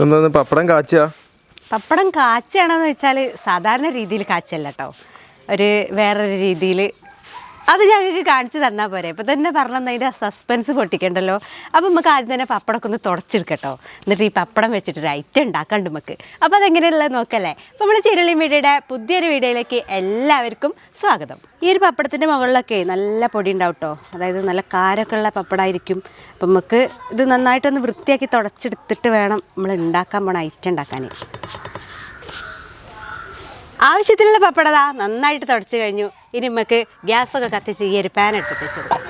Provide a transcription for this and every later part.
ഇതൊന്ന് പപ്പടം കാച്ചുക പപ്പടം കാച്ചാണെന്ന് വെച്ചാൽ സാധാരണ രീതിയിൽ കാച്ചല്ല കേട്ടോ ഒരു വേറൊരു രീതിയിൽ അത് ഞങ്ങൾക്ക് കാണിച്ചു തന്നാൽ പോരെ. ഇപ്പം തന്നെ പറഞ്ഞാൽ അതിന്റെ സസ്പെൻസ് പൊട്ടിക്കണ്ടല്ലോ. അപ്പം നമുക്ക് ആദ്യം തന്നെ പപ്പടമൊക്കെ ഒന്ന് തുടച്ചെടുക്കട്ടോ. എന്നിട്ട് ഈ പപ്പടം വെച്ചിട്ട് ഒരു ഐറ്റം ഉണ്ടാക്കാണ്ട് നമുക്ക്. അപ്പോൾ അതെങ്ങനെയുള്ളത് നോക്കല്ലേ? അപ്പോൾ നമ്മൾ ചിരളി മീഡിയയുടെ പുതിയൊരു വീഡിയോയിലേക്ക് എല്ലാവർക്കും സ്വാഗതം. ഈ ഒരു പപ്പടത്തിന്റെ മുകളിലൊക്കെ നല്ല പൊടി ഉണ്ടാവും കേട്ടോ അതായത് നല്ല കാരൊക്കെ ഉള്ള പപ്പടമായിരിക്കും അപ്പം നമുക്ക് ഇത് നന്നായിട്ടൊന്ന് വൃത്തിയാക്കി തുടച്ചെടുത്തിട്ട് വേണം നമ്മൾ ഉണ്ടാക്കാൻ പോണ ഐറ്റം ഉണ്ടാക്കാൻ ആവശ്യത്തിനുള്ള പപ്പടതാ നന്നായിട്ട് തുടച്ചു കഴിഞ്ഞു. ഇനി നമുക്ക് ഗ്യാസൊക്കെ കത്തിച്ച് ഈ ഒരു പാൻ എടുത്ത് വെച്ചെടുക്കാം.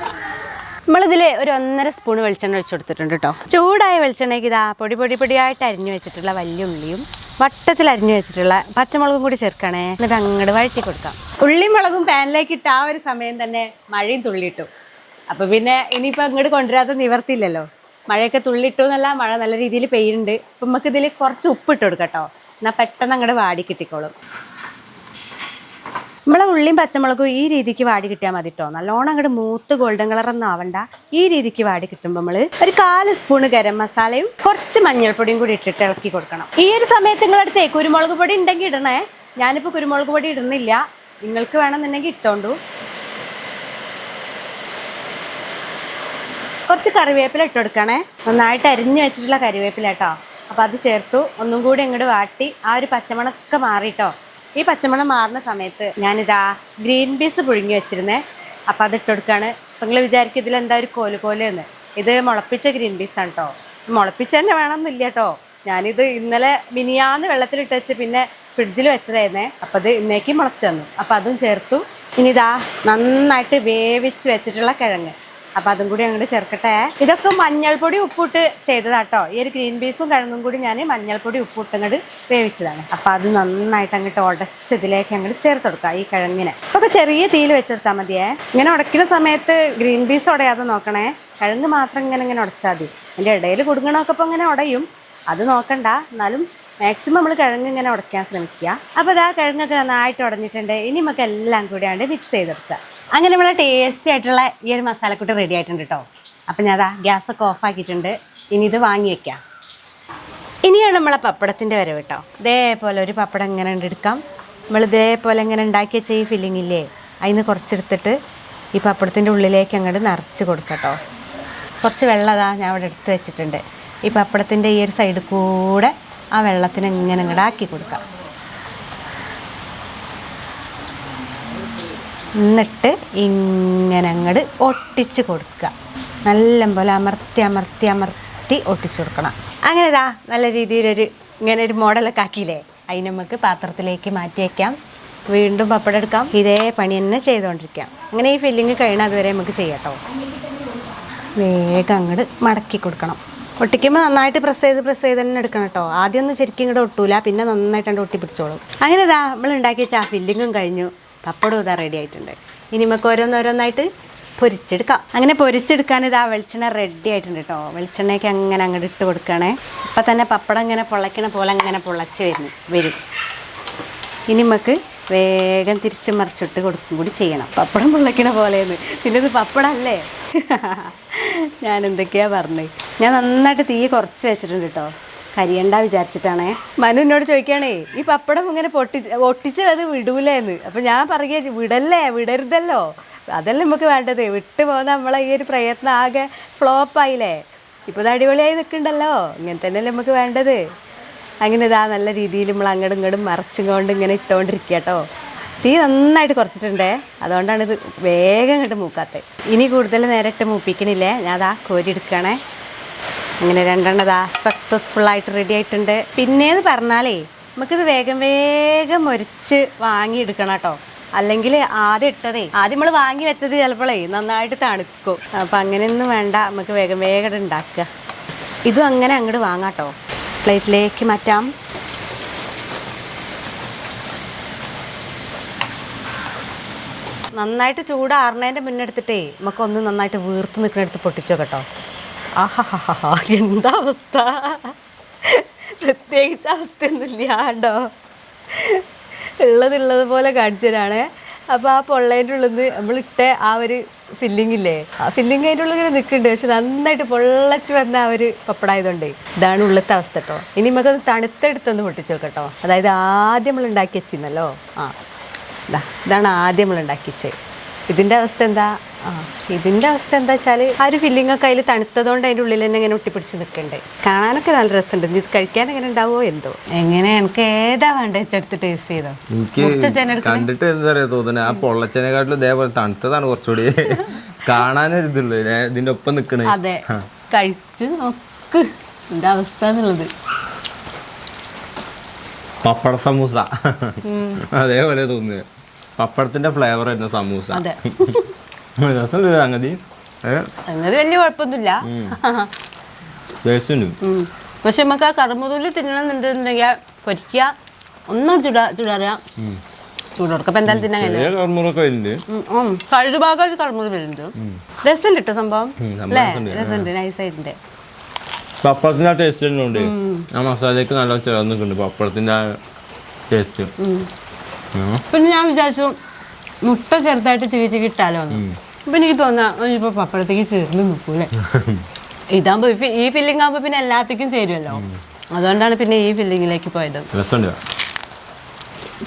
നമ്മളിതിൽ ഒരു ഒന്നര സ്പൂൺ വെളിച്ചെണ്ണ ഒഴിച്ചു കൊടുത്തിട്ടുണ്ട് കേട്ടോ ചൂടായ വെളിച്ചെണ്ണയ്ക്ക് ഇതാ പൊടി പൊടി പൊടിയായിട്ട് അരിഞ്ഞു വെച്ചിട്ടുള്ള വലിയ ഉള്ളിയും വട്ടത്തിൽ അരിഞ്ഞു വെച്ചിട്ടുള്ള പച്ചമുളകും കൂടി ചേർക്കണേ എന്നിട്ട് അങ്ങോട്ട് വഴറ്റി കൊടുക്കാം. ഉള്ളിയും മുളകും പാനിലേക്ക് ഇട്ട ആ ഒരു സമയം തന്നെ മഴയും തുള്ളിയിട്ടു. അപ്പോൾ പിന്നെ ഇനിയിപ്പോൾ അങ്ങോട്ട് കൊണ്ടുവരാത്ത നിവർത്തിയില്ലല്ലോ. മഴയൊക്കെ തുള്ളിട്ടു എന്നല്ല മഴ നല്ല രീതിയിൽ പെയ്യുന്നുണ്ട്. അപ്പം നമുക്ക് ഇതിൽ കുറച്ച് ഉപ്പിട്ട് കൊടുക്കട്ടോ എന്നാൽ പെട്ടെന്ന് അങ്ങോട്ട് വാടി കിട്ടിക്കോളും. നമ്മളെ ഉള്ളിയും പച്ചമുളകും ഈ രീതിക്ക് വാടി കിട്ടിയാൽ മതി കേട്ടോ നല്ലോണം അങ്ങോട്ട് മൂത്ത് ഗോൾഡൻ കളറൊന്നും ആവണ്ട. ഈ രീതിക്ക് വാടി കിട്ടുമ്പോൾ നമ്മൾ ഒരു കാൽ സ്പൂണ് ഗരം മസാലയും കുറച്ച് മഞ്ഞൾപ്പൊടിയും കൂടി ഇട്ടിട്ട് ഇളക്കി കൊടുക്കണം. ഈ ഒരു സമയത്ത് നിങ്ങളടുത്തേ കുരുമുളക് പൊടി ഉണ്ടെങ്കിൽ ഇടണേ. ഞാനിപ്പോൾ കുരുമുളക് പൊടി ഇടുന്നില്ല. നിങ്ങൾക്ക് വേണമെന്നുണ്ടെങ്കിൽ ഇട്ടോണ്ടു. കുറച്ച് കറിവേപ്പില ഇട്ട് കൊടുക്കണേ. നന്നായിട്ട് അരിഞ്ഞു വെച്ചിട്ടുള്ള കറിവേപ്പില കേട്ടോ അപ്പോൾ അത് ചേർത്തു. ഒന്നും കൂടി അങ്ങോട്ട് വാട്ടി. ആ ഒരു പച്ചമണൊക്കെ മാറിട്ടോ. ഈ പച്ചമുളക് മാറുന്ന സമയത്ത് ഞാനിതാ ഗ്രീൻ പീസ് പുഴുങ്ങി വെച്ചിരുന്നേ. അപ്പോൾ അത് ഇട്ട് കൊടുക്കുകയാണ് അപ്പോൾ നിങ്ങൾ വിചാരിക്കും ഇതിലെന്താ ഒരു കോൽ കോലെന്ന് ഇത് മുളപ്പിച്ച ഗ്രീൻ പീസാണ് കേട്ടോ മുളപ്പിച്ച തന്നെ വേണമെന്നില്ല കേട്ടോ ഞാനിത് ഇന്നലെ മിനിയാന്ന് വെള്ളത്തിലിട്ട് വെച്ച് പിന്നെ ഫ്രിഡ്ജിൽ വെച്ചതായിരുന്നേ. അപ്പോൾ അത് ഇന്നേക്ക് മുളച്ചു തന്നു. അപ്പോൾ അതും ചേർത്തു. ഇനി ഇതാ നന്നായിട്ട് വേവിച്ച് വെച്ചിട്ടുള്ള കിഴങ്ങ്. അപ്പോൾ അതും കൂടി അങ്ങോട്ട് ചേർക്കട്ടെ. ഇതൊക്കെ മഞ്ഞൾപ്പൊടി ഉപ്പിട്ട് ചെയ്തതാട്ടോ. ഈ ഒരു ഗ്രീൻ പീസും കിഴങ്ങും കൂടി ഞാൻ മഞ്ഞൾപ്പൊടി ഉപ്പിട്ട് അങ്ങോട്ട് വേവിച്ചതാണ്. അപ്പോൾ അത് നന്നായിട്ട് അങ്ങോട്ട് ഉടച്ച് ഇതിലേക്ക് അങ്ങോട്ട് ചേർത്ത് കൊടുക്കുക ഈ കിഴങ്ങിനെ. അപ്പോൾ ചെറിയ തീയിൽ വെച്ചെടുത്താൽ മതിയേ. ഇങ്ങനെ ഉടയ്ക്കുന്ന സമയത്ത് ഗ്രീൻ പീസ് ഉടയാതെ നോക്കണേ. കിഴങ്ങ് മാത്രം ഇങ്ങനെ ഇങ്ങനെ ഉടച്ചാൽ മതി. അതിന്റെ ഇടയിൽ കുടുങ്ങണമൊക്കെ ഇപ്പോൾ ഇങ്ങനെ ഉടയും. അത് നോക്കണ്ട. എന്നാലും മാക്സിമം നമ്മൾ കിഴങ്ങ് ഇങ്ങനെ ഉടയ്ക്കാൻ ശ്രമിക്കുക. അപ്പോൾ ഇതാ കിഴങ്ങൊക്കെ നന്നായിട്ട് ഉടഞ്ഞിട്ടുണ്ട്. ഇനി നമുക്ക് എല്ലാം കൂടിയാണ്ട് മിക്സ് ചെയ്തെടുക്കുക. അങ്ങനെ നമ്മളെ ടേസ്റ്റി ആയിട്ടുള്ള ഈ ഒരു മസാലക്കൂട്ട് റെഡി ആയിട്ടുണ്ട് കേട്ടോ അപ്പം ഞാൻ അതാ ഗ്യാസൊക്കെ ഓഫ് ആക്കിയിട്ടുണ്ട്. ഇനി ഇത് വാങ്ങി വയ്ക്കാം ഇനിയാണ് നമ്മളെ പപ്പടത്തിന്റെ വരവ് കേട്ടോ ഇതേപോലെ ഒരു പപ്പടം ഇങ്ങനെ എടുക്കാം. നമ്മൾ ഇതേപോലെ ഇങ്ങനെ ഉണ്ടാക്കി വെച്ച ഈ ഫില്ലിംഗ് ഇല്ലേ? അതിന് കുറച്ചെടുത്തിട്ട് ഈ പപ്പടത്തിന്റെ ഉള്ളിലേക്ക് അങ്ങോട്ട് നിറച്ച് കൊടുക്കാം കേട്ടോ കുറച്ച് വെള്ളം അതാ ഞാൻ അവിടെ എടുത്ത് വെച്ചിട്ടുണ്ട്. ഈ പപ്പടത്തിന്റെ ഈ ഒരു സൈഡ് കൂടെ ആ വെള്ളത്തിന് ഇങ്ങനെ ഇങ്ങോട്ട് ആക്കി കൊടുക്കാം. എന്നിട്ട് ഇങ്ങനെ അങ്ങോട്ട് ഒട്ടിച്ച് കൊടുക്കുക. നല്ല പോലെ അമർത്തി അമർത്തി അമർത്തി ഒട്ടിച്ച് കൊടുക്കണം. അങ്ങനെ ഇതാ നല്ല രീതിയിലൊരു ഇങ്ങനെ ഒരു മോഡലൊക്കെ ആക്കിയില്ലേ? അതിന് നമുക്ക് പാത്രത്തിലേക്ക് മാറ്റി വയ്ക്കാം വീണ്ടും പപ്പടം എടുക്കാം. ഇതേ പണി തന്നെ ചെയ്തുകൊണ്ടിരിക്കാം അങ്ങനെ ഈ ഫില്ലിങ് കഴിയണ അതുവരെ നമുക്ക് ചെയ്യാം കേട്ടോ. വേഗം അങ്ങോട്ട് മടക്കി കൊടുക്കണം. ഒട്ടിക്കുമ്പോൾ നന്നായിട്ട് പ്രസ് ചെയ്ത് പ്രസ് ചെയ്ത് തന്നെ എടുക്കണം കേട്ടോ ആദ്യം ഒന്ന് ശരിക്കും ഇങ്ങോട്ട് ഒട്ടൂല പിന്നെ നന്നായിട്ട് ഒട്ടി പിടിച്ചോളും അങ്ങനെ ഇതാ നമ്മൾ ഉണ്ടാക്കി വെച്ചാൽ ആ ഫില്ലിങ്ങും കഴിഞ്ഞു. പപ്പടവും ഇതാ റെഡി ആയിട്ടുണ്ട്. ഇനി നമുക്ക് ഓരോന്നോരോന്നായിട്ട് പൊരിച്ചെടുക്കാം. അങ്ങനെ പൊരിച്ചെടുക്കാൻ ഇതാ വെളിച്ചെണ്ണ റെഡി ആയിട്ടുണ്ട് കേട്ടോ വെളിച്ചെണ്ണയ്ക്ക് അങ്ങനെ അങ്ങോട്ട് ഇട്ട് കൊടുക്കണേ. അപ്പം തന്നെ പപ്പടം ഇങ്ങനെ പൊള്ളയ്ക്കണ പോലെ അങ്ങനെ പൊള്ളച്ച് വരുന്നു വരും. ഇനി നമുക്ക് വേഗം തിരിച്ച് മറിച്ചിട്ട് കൊടുക്കും കൂടി ചെയ്യണം. പപ്പടം പൊള്ളയ്ക്കണ പോലെയെന്ന് പിന്നെ ഇത് പപ്പടമല്ലേ ഞാൻ എന്തൊക്കെയാ പറഞ്ഞത് ഞാൻ നന്നായിട്ട് തീ കുറച്ച് വെച്ചിട്ടുണ്ട് കേട്ടോ കരിയണ്ട വിചാരിച്ചിട്ടാണേ. മനു എന്നോട് ചോദിക്കുകയാണേ ഈ പപ്പടം ഇങ്ങനെ പൊട്ടി ഒട്ടിച്ച് അത് വിടൂലേന്ന്. അപ്പം ഞാൻ പറയുക വിടല്ലേ വിടരുതല്ലോ. അതല്ലേ നമുക്ക് വേണ്ടത്? വിട്ടു പോകുന്ന നമ്മളെ ഈ ഒരു പ്രയത്നം ആകെ ഫ്ലോപ്പായില്ലേ ഇപ്പോൾ ഇത് അടിപൊളിയായി നിൽക്കണ്ടല്ലോ. ഇങ്ങനെ തന്നെയല്ലേ നമുക്ക് വേണ്ടത്? അങ്ങനെ ഇതാ നല്ല രീതിയിൽ നമ്മൾ അങ്ങോട്ടും ഇങ്ങോട്ടും മറച്ചും കൊണ്ട് ഇങ്ങനെ ഇട്ടുകൊണ്ടിരിക്കുക കേട്ടോ തീ നന്നായിട്ട് കുറച്ചിട്ടുണ്ടേ. അതുകൊണ്ടാണ് ഇത് വേഗം ഇങ്ങോട്ട് മൂക്കാത്തത് ഇനി കൂടുതൽ നേരിട്ട് മൂപ്പിക്കണില്ലേ? ഞാൻ അതാ കോരി എടുക്കണേ അങ്ങനെ രണ്ടെണ്ണം സക്സസ്ഫുൾ ആയിട്ട് റെഡി ആയിട്ടുണ്ട്. പിന്നേന്ന് പറഞ്ഞാലേ നമുക്കിത് വേഗം വേഗം മൊരിച്ച് വാങ്ങിയെടുക്കണം കേട്ടോ. അല്ലെങ്കിൽ ആദ്യം ഇട്ടതേ ആദ്യം നമ്മൾ വാങ്ങി വെച്ചത് ചിലപ്പോഴേ നന്നായിട്ട് തണുക്കും. അപ്പം അങ്ങനെയൊന്നും വേണ്ട നമുക്ക് വേഗം വേഗം ഉണ്ടാക്കുക. ഇതും അങ്ങനെ അങ്ങോട്ട് വാങ്ങാട്ടോ പ്ലേറ്റിലേക്ക് മാറ്റാം. നന്നായിട്ട് ചൂടാറുന്നതിന്റെ മുന്നെടുത്തിട്ടേ നമുക്കൊന്ന് നന്നായിട്ട് വീർത്ത് നിൽക്കുന്നിടത്ത് പൊട്ടിച്ചോ കേട്ടോ. ആഹാ എന്താ അവസ്ഥ? പ്രത്യേകിച്ച് അവസ്ഥയൊന്നുമില്ല കേട്ടോ. ഉള്ളതുള്ളത് ഉള്ളത് പോലെ കാണിച്ചതാണ് അപ്പോൾ ആ പൊള്ളേന്റെ ഉള്ളിൽ നിന്ന് നമ്മളിട്ട ആ ഒരു ഫില്ലിംഗ് ഇല്ലേ? ആ ഫില്ലിംഗ് അതിന്റെ ഉള്ളിൽ ഇങ്ങനെ നിൽക്കുന്നുണ്ട്. പക്ഷെ നന്നായിട്ട് പൊള്ളച്ച് വന്ന ആ ഒരു പപ്പടായതുകൊണ്ട് ഇതാണ് ഉള്ളത്തെ അവസ്ഥ കേട്ടോ. ഇനി നമുക്കത് തണുത്തെടുത്തൊന്ന് പൊട്ടിച്ചു നോക്കട്ടോ അതായത് ആദ്യം നമ്മൾ ഉണ്ടാക്കി വെച്ചിരുന്നല്ലോ ആ ഇതാണ് ആദ്യം നമ്മൾ ഉണ്ടാക്കി വെച്ചത് ഇതിന്റെ അവസ്ഥ എന്താ? ഇതിന്റെ അവസ്ഥ എന്താ വെച്ചാൽ ആ ഒരു ഫില്ലിംഗ് ഒക്കെ അതിൽ തണുത്തതുകൊണ്ട് അതിന്റെ ഉള്ളിൽ തന്നെ ഇങ്ങനെ ഒട്ടിപ്പിടിച്ച് നിൽക്കണ്ടേ കാണാനൊക്കെ നല്ല രസമുണ്ട്. ഇത് കഴിക്കാൻ എങ്ങനെ ഉണ്ടാവുമോ എന്തോ? എങ്ങനെ എനിക്ക് ഏതാ വേണ്ട വെച്ചെടുത്ത് ടേസ്റ്റ് ചെയ്തോ? എനിക്ക് കണ്ടിട്ട് എന്താ പറയാ തോന്നുന്നത് ആ പൊള്ളച്ചനെക്കാട്ടിലും ഇതേപോലെ തണുത്തതാണ് കുറച്ചുകൂടി കാണാനൊരിതുള്ളൂ. ഞാൻ ഇതിന്റെ ഒപ്പം നിക്കണേ. അതെ. കഴിച്ച് നോക്ക്. എന്റെ അവസ്ഥ എന്നുള്ളത്. പപ്പട സമൂസ. അതേപോലെ തോന്നുന്നത് പപ്പടത്തിന്റെ ഫ്ലേവർ ആയിരുന്നു സമൂസ. അതെ. രസമുണ്ട് സംഗതി സംഗതി വലിയ കുഴപ്പമൊന്നുമില്ല. പക്ഷെ നമുക്ക് ആ കറുമുതൽ തിന്നണമെന്നുണ്ടെന്നുണ്ടെങ്കിൽ പൊരിക്കുക ഒന്നും ചുടാ ചുടാറുക ചൂടോടൊക്കെ എന്തായാലും തിന്നാൻ വരുന്നുണ്ട്. കേട്ടോ സംഭവം. ഉം, സംഭവം അല്ലേ? രസമുണ്ട്. രസമുണ്ട്. നൈസായിട്ടുണ്ട് പപ്പടത്തിന്റെ ആ ടേസ്റ്റ് തന്നെ ഉണ്ട് ആ മസാലയ്ക്ക് നല്ല ചേർന്ന് നിൽക്കുന്നുണ്ട് പപ്പടത്തിന്റെ ആ ടേസ്റ്റ് പിന്നെ ഞാൻ വിചാരിച്ചു മുട്ട ചെറുതായിട്ട് ചിരി കിട്ടാലോ അപ്പൊ എനിക്ക് തോന്നാ ഇപ്പൊ പപ്പടത്തേക്ക് ചേർന്ന് നിൽക്കൂലേ ഇതാകുമ്പോ ഈ ഫില്ലിംഗ് ആകുമ്പോ പിന്നെ എല്ലാത്തേക്കും ചേരുമല്ലോ അതുകൊണ്ടാണ് പിന്നെ ഈ ഫില്ലിങ്ങിലേക്ക് പോയത്. രസമുണ്ട്.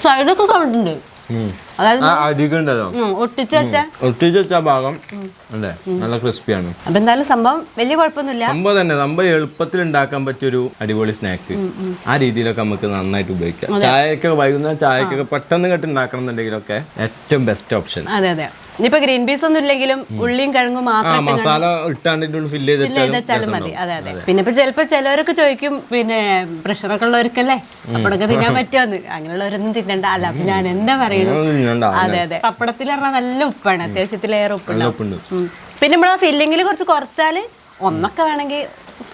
സൈഡൊക്കെ സൗണ്ട് ഉണ്ട് ഉം. അതായത് ആ അടിക്കുണ്ടല്ലോ ഉം, ഒട്ടിച്ച് വെച്ച ഒട്ടിച്ച് വെച്ച ആ ഭാഗം അല്ലേ? നല്ല ക്രിസ്പിയാണ്. അപ്പൊ എന്തായാലും സംഭവം വലിയ കുഴപ്പമൊന്നുമില്ല. സംഭവം തന്നെ സംഭവം എളുപ്പത്തിൽ ഉണ്ടാക്കാൻ പറ്റിയ ഒരു അടിപൊളി സ്നാക്ക്. ആ രീതിയിലൊക്കെ നമുക്ക് നന്നായിട്ട് ഉപയോഗിക്കാം. ചായയൊക്കെ വൈകുന്നേരം ചായക്കൊക്കെ പെട്ടെന്ന് കെട്ട് ഉണ്ടാക്കണം എന്നുണ്ടെങ്കിലൊക്കെ ഏറ്റവും ബെസ്റ്റ് ഓപ്ഷൻ അതെ അതെ. ഇനിയിപ്പോ ഗ്രീൻ പീസ് ഒന്നും ഇല്ലെങ്കിലും ഉള്ളിയും കിഴങ്ങും മാത്രം മസാല ഇട്ടാണ്ട് ഫില്ല് ചെയ്ത് മതി. അതെ അതെ. പിന്നെ ഇപ്പൊ ചിലപ്പോ ചിലവരൊക്കെ ചോദിക്കും പിന്നെ പ്രഷറൊക്കെ ഉള്ളവർക്കല്ലേ? അപ്പടൊക്കെ തിന്നാൻ പറ്റുമെന്ന് അങ്ങനെയുള്ളവരൊന്നും തിന്നണ്ട. അല്ല അപ്പൊ ഞാൻ എന്താ പറയുന്നത് അതെ. അതെ പപ്പടത്തിൽ പറഞ്ഞാൽ നല്ല ഉപ്പാണ്. അത്യാവശ്യത്തിലേറെ ഉപ്പുണ്ട്. പിന്നെ നമ്മൾ ആ ഫില്ലിങ്ങിൽ കുറച്ച് കുറച്ചാൽ ഒന്നൊക്കെ വേണമെങ്കിൽ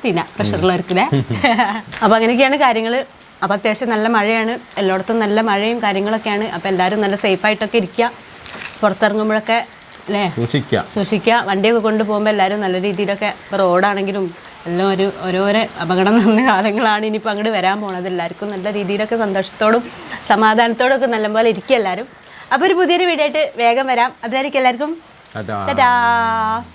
തിന്നാം പ്രഷറുള്ളവർക്കില്ലേ അപ്പോൾ അങ്ങനെയൊക്കെയാണ് കാര്യങ്ങൾ അപ്പോൾ അത്യാവശ്യം നല്ല മഴയാണ്. എല്ലായിടത്തും നല്ല മഴയും കാര്യങ്ങളൊക്കെയാണ്. അപ്പോൾ എല്ലാവരും നല്ല സേഫ് ആയിട്ടൊക്കെ ഇരിക്കുക പുറത്തിറങ്ങുമ്പോഴൊക്കെ അല്ലേ സൂക്ഷിക്കുക. സൂക്ഷിക്കുക. വണ്ടിയൊക്കെ കൊണ്ടുപോകുമ്പോൾ എല്ലാവരും നല്ല രീതിയിലൊക്കെ ഇപ്പോൾ റോഡാണെങ്കിലും എല്ലാം ഒരു ഓരോരോ അപകടം നിറഞ്ഞ കാലങ്ങളാണ് ഇനിയിപ്പോൾ അങ്ങോട്ട് വരാൻ പോണത്. എല്ലാവർക്കും നല്ല രീതിയിലൊക്കെ സന്തോഷത്തോടും സമാധാനത്തോടും ഒക്കെ നല്ലപോലെ ഇരിക്കുക എല്ലാവരും അപ്പോൾ ഒരു പുതിയൊരു വീഡിയോ ആയിട്ട് വേഗം വരാം. അതുവരെയ്ക്കും എല്ലാവർക്കും Ta-da!